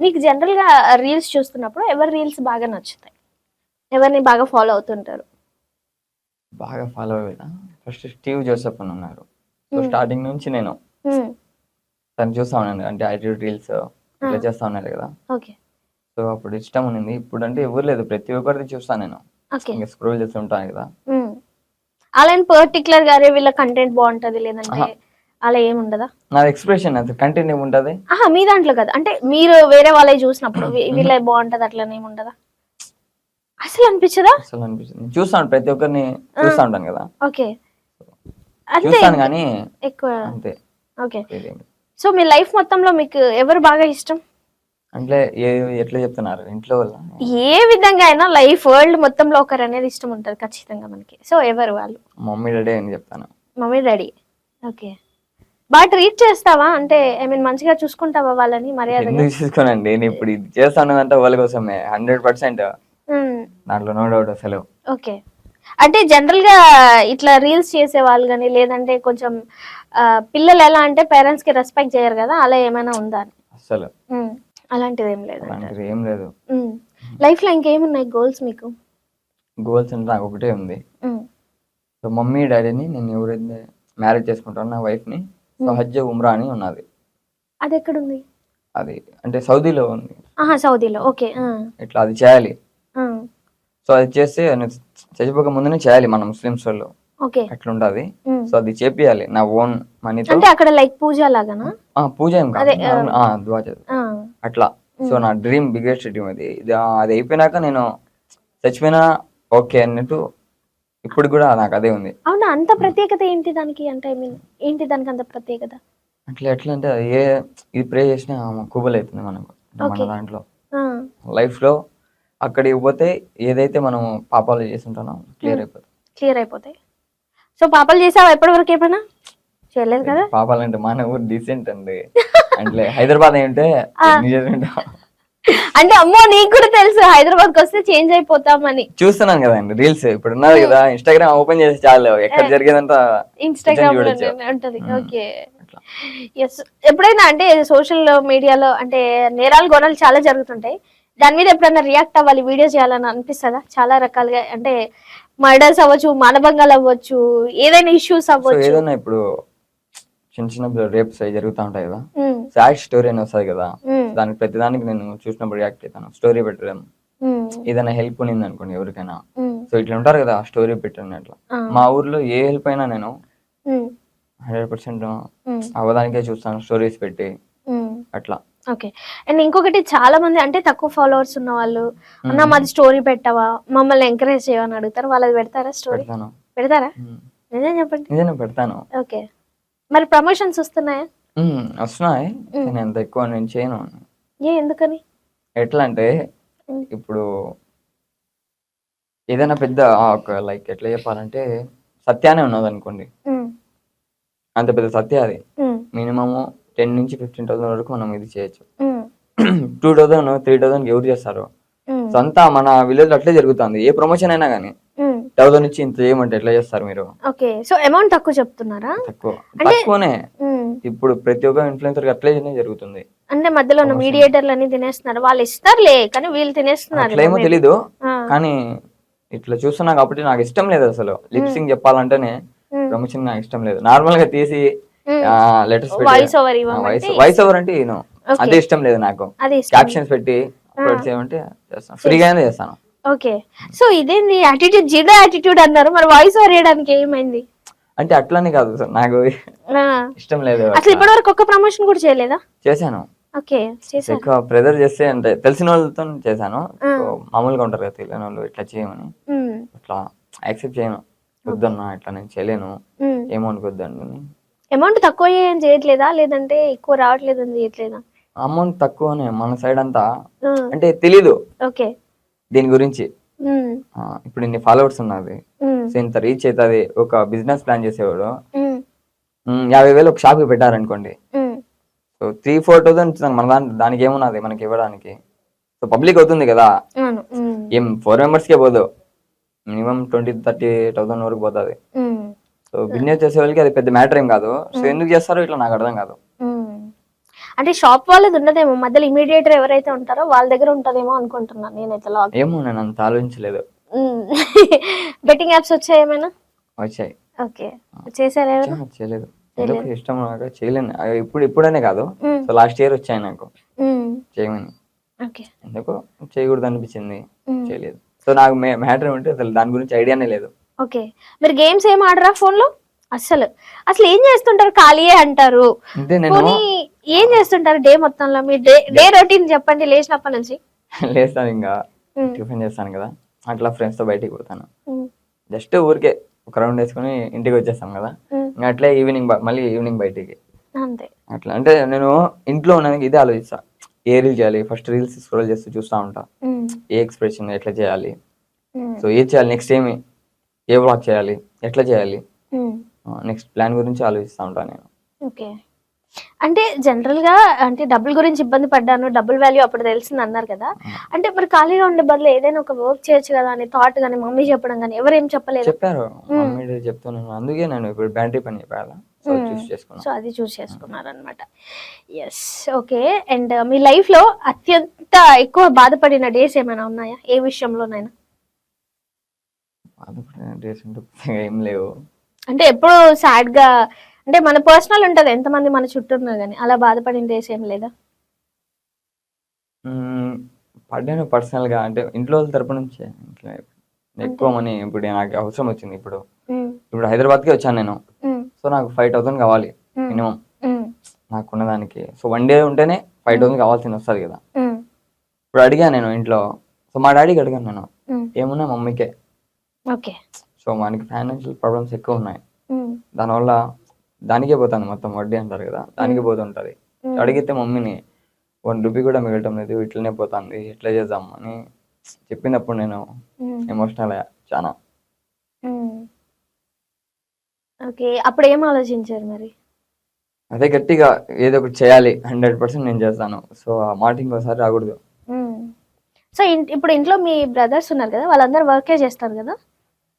మీకు జనరల్గా రీల్స్ చూస్తున్నప్పుడు ఎవరి రీల్స్ బాగా నచ్చుతాయి? ఎవరిని బాగా ఫాలో అవుతుంటారు? బాగా ఫాలో అయ్యేదా ఫస్ట్ స్టీవ్ జోసెఫ్ అని ఉన్నారు. So Hmm. స్టార్టింగ్ నుంచి నేను మ్మ్. తను చూస్తా ఉన్నాను. అంటే యాటిట్యూడ్ రీల్స్ ఇట్లా చేస్తా ఉన్నారు కదా. ఓకే సో అప్పుడు ఇష్టం ఉన్నింది ఇప్పుడు అంటే ఎవరు లేదు. ప్రతి ఒక్కరిది చూస్తాను నేను. ఇంకా స్క్రోల్ చేస్తూ ఉంటాను కదా. మ్మ్. అలా పర్టికులర్గా వీళ్ళ కంటెంట్ బాగుంటది లేదంటే. అలా ఏమి ఉండదా? నాది ఎక్స్ప్రెషన్ అది కంటెంట్ ఏముంటది ఆహా మీ దాంట్లో కదా. అంటే మీరు వేరే వాళ్ళవి చూసినప్పుడు వీ- వీళ్ళ బాగుంటది అట్లనే ఏమి ఉండదా? అసలు అనిపించదా? అసలు అనిపిస్తుంది చూస్తాను ప్రతి ఒక్కరిని చూస్తా ఉంటాను కదా. ఓకే. అంతే చూస్తాను కానీ ఎక్కువ. అంతే. ఓకే. ఇదేం. సో మీ లైఫ్ మొత్తంలో మీకు ఎవరు బాగా ఇష్టం? అంటే ఏ ఎట్లా చెప్తున్నారు? ఇంట్లో వల్ల ఏ విధంగా అయినా లైఫ్ వరల్డ్ మొత్తంలో ఒకరు అనేది ఇష్టం ఉంటుంది ఖచ్చితంగా మనకి. సో ఎవరు వాళ్ళు? మమ్మీ డాడీ అని చెప్తాను. Mummy daddy. ఓకే. బాగా ట్రీట్ చేస్తావా? అంటే ఐ మీన్ మంచిగా చూసుకుంటావా వాళ్ళని మర్యాదగా? ఎందుకు చూసుకోనండి? నేను ఇప్పుడు ఇది చేస్తాను అంటే వాళ్ళ కోసమే. Hundred percent. దాంట్లో నో డౌట్ అసలు. ఓకే. అంటే జనరల్గా ఇట్లా రీల్స్ చేసే వాళ్ళు కానీ లేదంటే కొంచెం పిల్లలు ఎలా అంటే పేరెంట్స్కి రెస్పెక్ట్ చేయరు కదా? అలా ఏమైనా ఉందా? అసలు. అలాంటిది ఏం లేదు అలాంటిది ఏం లేదు. లైఫ్లో ఇంకేమున్నాయి గోల్స్ మీకు? గోల్స్ అంటే నాకు ఒకటే ఉంది. సో మమ్మీ డాడీని నేను ఎవరైతే మ్యారేజ్ చేసుకుంటానో నా wife ని సో హజ్ ఉమ్రా అని ఉన్నది. అది ఎక్కడుంది అది అంటే సౌదీలో ఉంది. ఆహా సౌదీలో. ఓకే ఇట్లా అది చేయాలి. ఆ, సో అది చేస్తే చచ్చిపోక ముందునే చేయాలి మన ముస్లిమ్స్ వాళ్ళు. ఓకే. అట్లా ఉంటది మ్మ్. సో అది చేపియాలి. నా ఓన్ మనీతో. అంటే అక్కడ లైక్ పూజ లాగానా? ఆ, పూజ ఏం కాదు. అట్లా. సో నా డ్రీమ్ బిగ్గెస్ట్ డ్రీమ్ అది. అది అయిపోయినాక నేను చచ్చిపోయినా ఓకే అన్నట్టు ఇప్పుడు కూడా నాకు అదే ఉంది. అవునా? అంత ప్రత్యేకత ఏంటి దానికి? అంటే ఐ మీన్ ఏంటి దానికి అంత ప్రత్యేకత? అట్లా ఎట్లా అంటే ఏ ఇది ప్రే చేసినా కుబల్ అవుతుంది మనకు మన. దాంట్లో. లైఫ్లో అక్కడికి పోతే ఏదైతే మనం పాపాలు చేస్తుంటానో క్లియర్ అయిపోతుంది క్లియర్ అయిపోతాయి. సో పాపలు చేసావా ఎప్పటి వరకు ఏమైనా? చేయలేదు కదా? పాపాలు అంటే మన ఊరు డీసెంట్ అండి. అంటే హైదరాబాద్ ఏంటంటే అంటే అమ్మో నీకు కూడా తెలుసు. హైదరాబాద్కి వస్తే చేంజ్ అయిపోతామని. చూస్తున్నాను కదండి రీల్స్ ఇప్పుడు ఉన్నది కదా ఇన్స్టాగ్రామ్ ఓపెన్ చేసి చాలు ఎక్కడ జరిగేదంతా ఇన్స్టాగ్రామ్. ఉంటది. ఓకే అట్లా. ఎస్ ఎప్పుడైనా అంటే సోషల్ మీడియాలో అంటే నేరాలు గొడవలు చాలా జరుగుతుంటాయి. దాని మీద ఎప్పుడైనా రియాక్ట్ అవ్వాలి వీడియో చేయాలని అనిపిస్తుందా? చాలా రకాలుగా అంటే మర్డర్స్ అవ్వచ్చు మానభంగాలు అవ్వచ్చు ఏదైనా ఇష్యూస్ అవ్వచ్చు. ఏదైనా ఇప్పుడు చిన్న చిన్న రేప్స్ అవి జరుగుతూ ఉంటాయి కదా. మ్మ్. సాడ్ స్టోరీ అని వస్తుంది కదా. దానికి ప్రతిదానికి నేను చూసినప్పుడు రియాక్ట్ అవుతాను స్టోరీ పెట్టడం. ఏదైనా హెల్ప్ ఉన్నింది అనుకోండి ఎవరికైనా. సో ఇట్లా ఉంటారు కదా స్టోరీ పెట్టండి అట్లా. మా ఊర్లో ఏ హెల్ప్ అయినా నేను. హండ్రెడ్ పర్సెంట్ మ్మ్. అవ్వడానికే చూస్తాను స్టోరీస్ పెట్టి. అట్లా. ఓకే. అండ్ ఇంకొకటి చాలా మంది అంటే తక్కువ ఫాలోవర్స్ ఉన్న వాళ్ళు అన్న మాది స్టోరీ పెట్టవా? మమ్మల్ని ఎంకరేజ్ చేయమని అడుగుతారు. వాళ్ళది పెడతారా స్టోరీ పెడతాను. పెడతారా. నిజం చెప్పండి. నిజంగా పెడతాను. ఓకే. మరి ప్రమోషన్స్ వస్తున్నాయా? వస్తున్నాయి నేను ఎంత ఎక్కువ నేను చేయను ఏ ఎందుకని ఎట్లా అంటే. ఇప్పుడు ఏదైనా పెద్ద ఒక లైక్ ఎట్లా చెప్పాలంటే సత్యానే ఉన్నది అనుకోండి మ్మ్. అంత పెద్ద సత్య అది మ్మ్. మినిమము టెన్ నుంచి ఫిఫ్టీన్ థౌసండ్ వరకు మనం ఇది చేయొచ్చు. టూ థౌసండ్ త్రీ థౌసండ్ ఎవరు చేస్తారు. సో అంతా మన విలేజ్లో అట్లే జరుగుతుంది ఏ ప్రమోషన్ అయినా కానీ. థౌసండ్ నుంచి ఇంత చేయమంటే ఎట్లా చేస్తారు మీరు? ఓకే సో అమౌంట్ తక్కువ చెప్తున్నారా? తక్కువ. తక్కువనే. ఇప్పుడు ప్రతి ఒక్క ఇన్ఫ్లుయెన్సర్ అట్లే జరుగుతుంది. అంటే మధ్యలో ఉన్న మీడియేటర్లు అన్ని తినేస్తున్నారు. వాళ్ళు ఇస్తారులే కానీ వీళ్ళు తినేస్తున్నారు అట్లేమో తెలీదు. కానీ ఇట్లా చూస్తున్నా కాబట్టి నాకు ఇష్టం లేదు అసలు. లిప్సింగ్ చెప్పాలంటేనే. ప్రమోషన్ నాకు ఇష్టం లేదు. నార్మల్గా తీసి. Letters voice over voice over అంటే. అదే ఇష్టం లేదు నాకు. క్యాప్షన్స్ పెట్టి అప్లోడ్ చేయమంటే చేస్తాను. ఫ్రీగానే చేస్తాను. ఓకే. సో ఇదేంది? యాటిట్యూడ్ జీరో యాటిట్యూడ్ అన్నారు. మరి వాయిస్ వేయడానికి ఏమైంది? అంటే అట్లనే కాదు సార్. నాకు. ఇష్టం లేదు అసలు ఇప్పటి వరకు ఒక్క ప్రమోషన్ కూడా చేయలేదా? చేశాను. ఓకే. చేశారు. ఎక్కువ ప్రెజర్ చేస్తే అంటే తెలిసిన వాళ్ళతో చేశాను. మామూలుగా ఉంటారు కదా తెలియని వాళ్ళు ఇట్లా చేయమని. అట్లా యాక్సెప్ట్ చేయను. వద్దన్నా ఇట్లా నేను చేయలేను. ఏమో అనుకోద్దండి అమౌంట్ తక్కువ ఏం చేయట్లేదా? లేదంటే ఎక్కువ రావట్లేదు అని చేయట్లేదా? అమౌంట్ తక్కువనే మన సైడ్ అంతా. అంటే తెలీదు. ఓకే. దీని గురించి. ఇప్పుడు ఇన్ని ఫాలోవర్స్ ఉన్నది. సో ఇంత రీచ్ అవుతుంది ఒక బిజినెస్ ప్లాన్ చేసేవాడు. యాభై వేలు ఒక షాప్కి పెట్టారనుకోండి. మ్మ్. సో త్రీ ఫోర్ థౌసండ్ మన దాని దానికి ఏమున్నది మనకి ఇవ్వడానికి? సో పబ్లిక్ అవుతుంది కదా. ఏం ఫోర్ మెంబర్స్కే పోదు. మినిమం ట్వంటీ థర్టీ థౌసండ్ వరకు పోతుంది. సో బిజినెస్ చేసే వాళ్ళకి అది పెద్ద మ్యాటర్ ఏం కాదు. సో ఎందుకు చేస్తారో ఇట్లా నాకు అర్థం కాదు. అంటే షాప్ వాళ్ళది ఉండదేమో మధ్యలో ఇమీడియేటర్ ఎవరైతే ఉంటారో వాళ్ళ దగ్గర ఉంటదేమో అనుకుంటున్నాను నేనైతే లాగ్ ఏమో నేను అంత ఆలోచించలేదు. బెట్టింగ్ యాప్స్ వచ్చాయి ఏమైనా? వచ్చాయి. ఓకే. చేశారా ఎవరు? చేయలేదు. ఎందుకు ఇష్టం నాకు? చేయలేను. ఇప్పుడు ఇప్పుడనే కాదు. సో లాస్ట్ ఇయర్ వచ్చాయి నాకు. చేయమని. ఓకే. ఎందుకు చేయకూడదు అనిపించింది. చేయలేదు. సో నాకు మ్యాటర్ ఉంటే అసలు దాని గురించి ఐడియానే లేదు. ఓకే. మీరు గేమ్స్ ఏం ఆడరా ఫోన్లో? అస్సలు. అసలు ఏం చేస్తుంటారు? ఖాళీయే అంటారు. అంటే నేను పోనీ ఏం చేస్తుంటారు డే మొత్తంలో? మీ డే డే రొటీన్ చెప్పండి లేచినప్పటి నుంచి. లేస్తాను ఇంకా. మ్మ్. టిఫిన్ చేస్తాను కదా. అట్లా ఫ్రెండ్స్తో బయటికి పోతాను. మ్మ్. జస్ట్ ఊరికే ఒక రౌండ్ వేసుకుని ఇంటికి వచ్చేస్తాం కదా. మ్మ్. ఇంకా అట్లే ఈవినింగ్ మళ్ళీ ఈవినింగ్ బయటికి. అంతే. అట్లా. అంటే నేను ఇంట్లో ఉన్నది ఇదే ఆలోచిస్తా. ఏ రీల్ చేయాలి? ఫస్ట్ రీల్స్ స్క్రోల్ చేస్తూ చూస్తూ ఉంటా. ఏ ఎక్స్ప్రెషన్ ఎట్లా చేయాలి. సో ఏది చేయాలి? నెక్స్ట్ ఏమి? ఏ బ్లాగ్ చేయాలి? ఎట్లా చేయాలి. నెక్స్ట్ ప్లాన్ గురించి ఆలోచిస్తూ ఉంటాను నేను. ఓకే అంటే జనరల్గా అంటే డబ్బుల గురించి ఇబ్బంది పడ్డాను డబ్బుల్ వాల్యూ అప్పుడు తెలిసింది అన్నారు కదా. అంటే మరి ఖాళీగా ఉండే బదులు ఏదైనా ఒక వర్క్ చేయొచ్చు కదా అని థాట్ కానీ మమ్మీ చెప్పడం కానీ ఎవరేం చెప్పలేదు? చెప్పారు. మమ్మీ చెప్తున్నాను అందుకే నేను ఇప్పుడు బ్యాండరీ పని చెప్పాలా? సో అది చూస్ చేసుకున్నారు అనమాట ఎస్ ఓకే అండ్ మీ. లైఫ్లో అత్యంత ఎక్కువ బాధపడిన డేస్ ఏమైనా ఉన్నాయా? ఏ విషయంలోనైనా? బాధపడిన డేస్ అంటూ ఏం లేవు. అంటే ఎప్పుడు సాడ్గా అంటే మన పర్సనల్ ఉంటది ఎంతమంది మన చుట్టూ ఉన్నా కానీ అలా బాధపడిన డేస్ ఏం లేదా? పడ్డాను పర్సనల్గా. అంటే ఇంట్లో వాళ్ళ తరపు నుంచే. ఎక్కువ మనీ ఇప్పుడు నాకు అవసరం వచ్చింది ఇప్పుడు. ఇప్పుడు హైదరాబాద్కి వచ్చాను నేను. సో నాకు ఫైవ్ థౌసండ్ కావాలి మినిమం నాకు ఉన్నదానికి సో వన్ డే ఉంటేనే ఫైవ్ థౌసండ్ కావాల్సింది వస్తుంది కదా. ఇప్పుడు అడిగాను నేను ఇంట్లో. సో మా డాడీకి అడిగాను నేను. ఏమున్నా మమ్మీకే. ఓకే. సో మనకి ఫైనాన్షియల్ ప్రాబ్లమ్స్ ఎక్కువ ఉన్నాయి. దానివల్ల దానికే పోతుంది మొత్తం వడ్డీ అంటారు కదా దానికి పోతుంటది. అడిగితే మమ్మీని వన్ రూపీ కూడా మిగలటం లేదు ఇట్లనే పోతుంది ఎట్లా చేద్దాం అని చెప్పినప్పుడు నేను ఎమోషనల్ అయ్యా చాలా. ఓకే అప్పుడు ఏం ఆలోచించారు మరి? అదే గట్టిగా ఏదో ఒకటి చేయాలి హండ్రెడ్ పర్సెంట్ నేను చేస్తాను. సో ఆ మాట ఇంకోసారి రాకూడదు. సో ఇప్పుడు ఇంట్లో మీ బ్రదర్స్ ఉన్నారు కదా వాళ్ళందరూ వర్కే చేస్తారు కదా?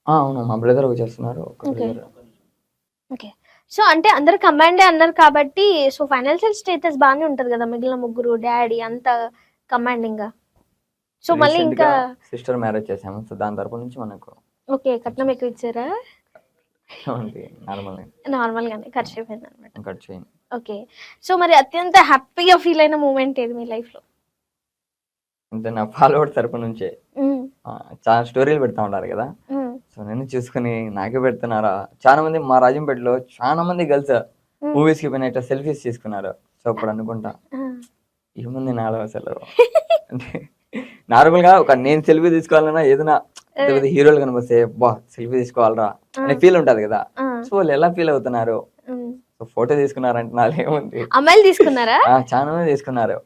అవును మా బ్రదర్ ఒక చేస్తున్నారు. ఓకే. సో అంటే అందరు కంబైండే అన్నారు కాబట్టి సో ఫైనాన్షియల్ స్టేటస్ బాగానే ఉంటది కదా మిగిలిన ముగ్గురు డాడీ అంత కంబైండింగ్గా. సో మళ్ళీ ఇంకా సిస్టర్ మ్యారేజ్ చేసాము సో దాని తరపు నుంచి మనకు ఓకే కట్నం ఎక్కువ ఇచ్చారా? నార్మల్ నార్మల్ గానే ఖర్చు అయిపోయింది అనమాట. ఖర్చు అయింది ఓకే సో మరి అత్యంత హ్యాపీగా ఫీల్ అయిన మూమెంట్ ఏది మీ లైఫ్లో? అంటే నా ఫాలోవర్ తరపు నుంచే. చాలా స్టోరీలు పెడతా ఉంటారు కదా. సో నేను చూసుకుని నాకే పెడుతున్నారా? చాలా మంది మా రాజంపేటలో చాలా మంది గర్ల్స్. మూవీస్కి పోయిన ఇట్లా సెల్ఫీస్ తీసుకున్నారు. సో అప్పుడు అనుకుంటా. ఏముంది నాలో అసలు? అంటే నార్మల్గా ఒక నేను సెల్ఫీ తీసుకోవాలన్నా ఏదైనా హీరోలు కనిపిస్తే బా సెల్ఫీ తీసుకోవాలరా అనే ఫీల్ ఉంటది కదా. సో వాళ్ళు ఎలా ఫీల్ అవుతున్నారు. సో ఫోటో తీసుకున్నారంటే నాలో ఏముంది? అమ్మాయిలు తీసుకున్నారా? చాలా మంది తీసుకున్నారు.